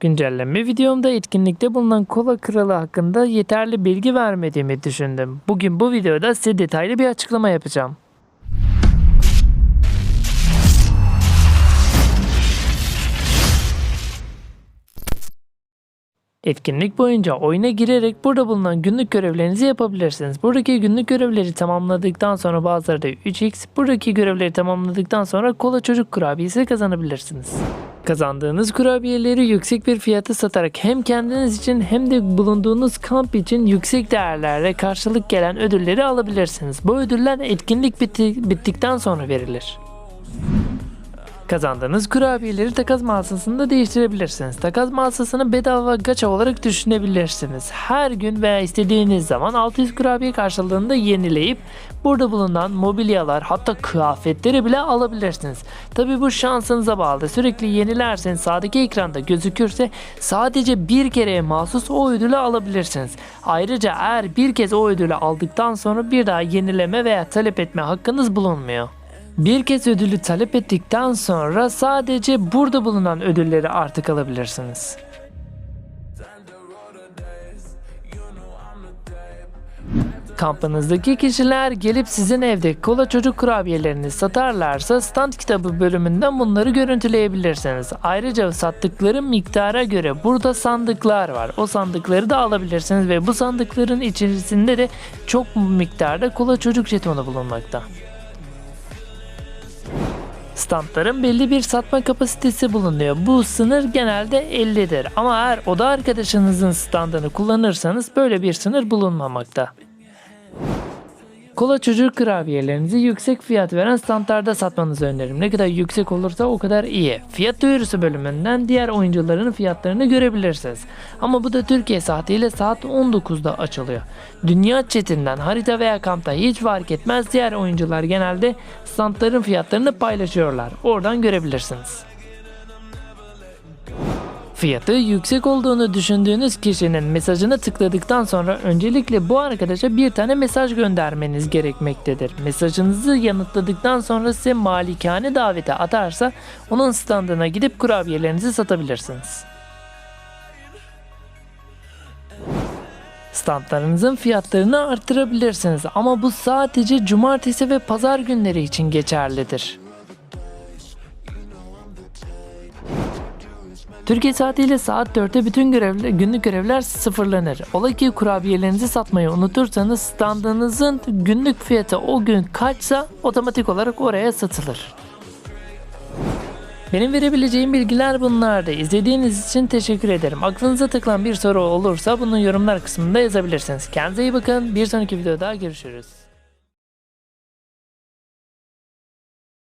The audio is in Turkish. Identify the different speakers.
Speaker 1: Güncelleme videomda etkinlikte bulunan kola kralı hakkında yeterli bilgi vermediğimi düşündüm. Bugün bu videoda size detaylı bir açıklama yapacağım. Etkinlik boyunca oyuna girerek burada bulunan günlük görevlerinizi yapabilirsiniz. Buradaki günlük görevleri tamamladıktan sonra bazıları da 3x, buradaki görevleri tamamladıktan sonra kola çocuk kurabiyesi kazanabilirsiniz. Kazandığınız kurabiyeleri yüksek bir fiyata satarak hem kendiniz için hem de bulunduğunuz kamp için yüksek değerlerle karşılık gelen ödülleri alabilirsiniz. Bu ödüller etkinlik bitti- bittikten sonra verilir. Kazandığınız kurabiyeleri takas mağazasında değiştirebilirsiniz. Takas mağazasını bedava gacha olarak düşünebilirsiniz. Her gün veya istediğiniz zaman 600 kurabiye karşılığında yenileyip burada bulunan mobilyalar hatta kıyafetleri bile alabilirsiniz. Tabi bu şansınıza bağlı. Sürekli yenilerseniz sağdaki ekranda gözükürse sadece bir kereye mahsus o ödülü alabilirsiniz. Ayrıca eğer bir kez o ödülü aldıktan sonra bir daha yenileme veya talep etme hakkınız bulunmuyor. Bir kez ödülü talep ettikten sonra sadece burada bulunan ödülleri artık alabilirsiniz. Kampınızdaki kişiler gelip sizin evde kola çocuk kurabiyelerini satarlarsa stand kitabı bölümünden bunları görüntüleyebilirsiniz. Ayrıca sattıkları miktara göre burada sandıklar var. O sandıkları da alabilirsiniz ve bu sandıkların içerisinde de çok miktarda kola çocuk jetonu bulunmakta. Standların belli bir satma kapasitesi bulunuyor. Bu sınır genelde 50'dir. Ama eğer oda arkadaşınızın standını kullanırsanız böyle bir sınır bulunmamakta. Kola çocuk kurabiyelerinizi yüksek fiyat veren standlarda satmanızı öneririm. Ne kadar yüksek olursa o kadar iyi. Fiyat duyurusu bölümünden diğer oyuncuların fiyatlarını görebilirsiniz. Ama bu da Türkiye saatiyle saat 19'da açılıyor. Dünya chatinden harita veya kampta hiç fark etmez diğer oyuncular genelde standların fiyatlarını paylaşıyorlar. Oradan görebilirsiniz. Fiyatı yüksek olduğunu düşündüğünüz kişinin mesajını tıkladıktan sonra öncelikle bu arkadaşa bir tane mesaj göndermeniz gerekmektedir. Mesajınızı yanıtladıktan sonra size malikane daveti atarsa onun standına gidip kurabiyelerinizi satabilirsiniz. Standlarınızın fiyatlarını arttırabilirsiniz ama bu sadece cumartesi ve pazar günleri için geçerlidir. Türkiye saatiyle saat 4'te bütün görevler, günlük görevler sıfırlanır. Ola ki kurabiyelerinizi satmayı unutursanız standınızın günlük fiyatı o gün kaçsa otomatik olarak oraya satılır. Benim verebileceğim bilgiler bunlardı. İzlediğiniz için teşekkür ederim. Aklınıza takılan bir soru olursa bunu yorumlar kısmında yazabilirsiniz. Kendinize iyi bakın. Bir sonraki videoda görüşürüz.